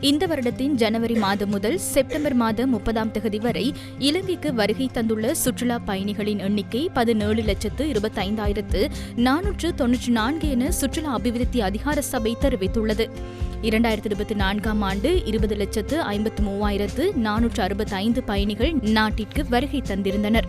இந்த வருடத்தின் ஜனவரி மாதம் முதல் செப்டம்பர் மாதம் முப்பதாம் தேதி வரை இலங்கைக்கு வருகை தந்துள்ள சுற்றுலா பயணிகளின் எண்ணிக்கை பதினேழு லட்சத்து இருபத்தைந்தாயிரத்து நானூற்று தொன்னூற்றி நான்கு என சுற்றுலா அபிவிருத்தி அதிகார சபை தெரிவித்துள்ளது. இரண்டாயிரத்தி இருபத்தி நான்காம் ஆண்டு இருபது லட்சத்து ஐம்பத்து மூவாயிரத்து நானூற்று அறுபத்தி ஐந்து பயணிகள் நாட்டிற்கு வருகை தந்திருந்தனர்.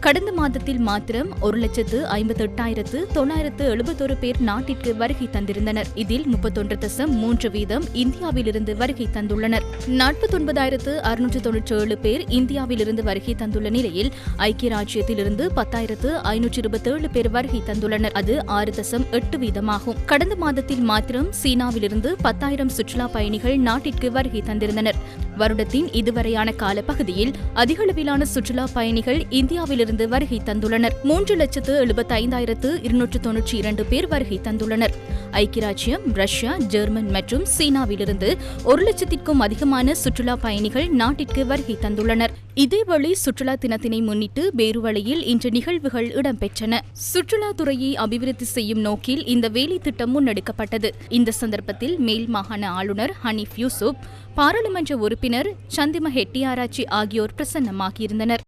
கடந்த மாதத்தில் மாத்திரம் ஒரு லட்சத்து ஐம்பத்தி எட்டாயிரத்து தொள்ளாயிரத்து எழுபத்தொரு பேர் நாட்டிற்கு வருகை தந்திருந்தனர். இதில் முப்பத்தொன்று தசம் மூன்று வீதம் இந்தியாவிலிருந்து வருகை தந்துள்ளனர். நாற்பத்தொன்பதாயிரத்து அறுநூற்று தொன்னூற்றி ஏழு பேர் இந்தியாவிலிருந்து வருகை தந்துள்ள நிலையில் ஐக்கிய ராஜ்யத்திலிருந்து பத்தாயிரத்து ஐநூற்று இருபத்தேழு பேர் வருகை தந்துள்ளனர். அது ஆறு தசம் எட்டு வீதமாகும். கடந்த மாதத்தில் மாத்திரம் சீனாவிலிருந்து ஆயிரம் சுற்றுலா பயணிகள் நாட்டிற்கு வருகை தந்திருந்தனர். வருடத்தின் இதுவரையான காலப்பகுதியில் அதிகளவிலான சுற்றுலா பயணிகள் இந்தியாவிலிருந்து வருகை தந்துள்ளனர். மூன்று லட்சத்து எழுபத்தி ஐந்தாயிரத்து இருநூற்று தொன்னூற்றி இரண்டு பேர் வருகை தந்துள்ளனர். ஐக்கியராஜ்யம் ரஷ்யா ஜெர்மன் மற்றும் சீனாவிலிருந்து ஒரு லட்சத்திற்கும் அதிகமான சுற்றுலா பயணிகள் நாட்டிற்கு வருகை தந்துள்ளனர். இதேவேளை சுற்றுலா தினத்தினை முன்னிட்டு பேருவளையில் இன்று நிகழ்வுகள் இடம்பெற்றன. சுற்றுலாத்துறையை அபிவிருத்தி செய்யும் நோக்கில் இந்த வேலை திட்டம் முன்னெடுக்கப்பட்டது. இந்த சந்தர்ப்பத்தில் மேல் மாகாண ஆளுநர் ஹனீஃப் யூசுப் பாராளுமன்ற உறுப்பினர் சந்திம ஹெட்டியாராச்சி ஆகியோர் பிரசன்னமாகியிருந்தனர்.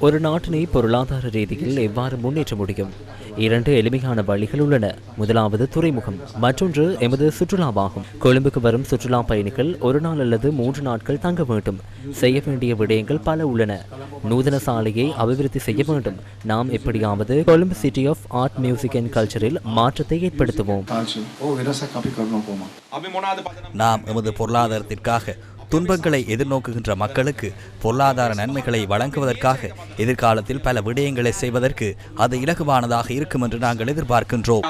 ஒரு நாட்டினை பொருளாதார ரீதியில் எவ்வாறு முன்னேற்ற முடியும்? இரண்டு எளிமையான வழிகள் உள்ளன. முதலாவது துறைமுகம் மற்றொன்று எமது சுற்றுலாவாகும். கொழும்புக்கு வரும் சுற்றுலா பயணிகள் ஒரு நாள் அல்லது மூன்று நாட்கள் தங்க வேண்டும். செய்ய வேண்டிய விடயங்கள் பல உள்ளன. நூதன சாலையை அபிவிருத்தி செய்ய வேண்டும். நாம் எப்படியாவது Colombo city of art music and கல்ச்சரில் மாற்றத்தை ஏற்படுத்துவோம். நாம் எமது பொருளாதாரத்திற்காக துன்பங்களை எதிர்நோக்குகின்ற மக்களுக்கு பொருளாதார நன்மைகளை வழங்குவதற்காக எதிர்காலத்தில் பல விடயங்களை செய்வதற்கு அது இலகுவானதாக இருக்கும் என்று நாங்கள் எதிர்பார்க்கின்றோம்.